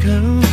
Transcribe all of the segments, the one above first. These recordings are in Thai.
Can.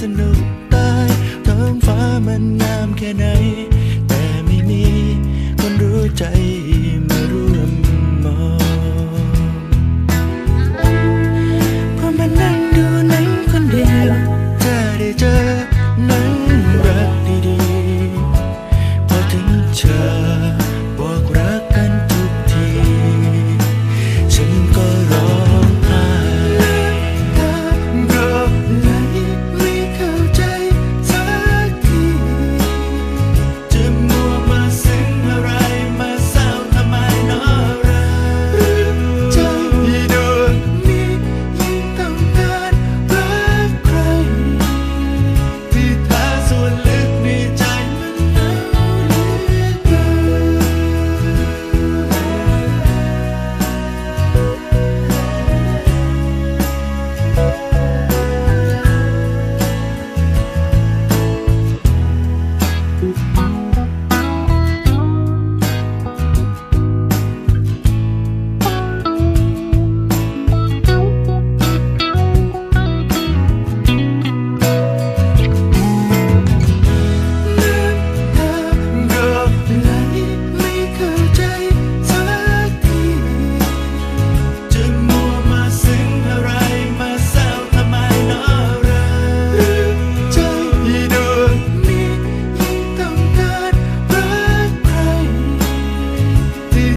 สนุกตายท้องฟ้ามันงามแค่ไหน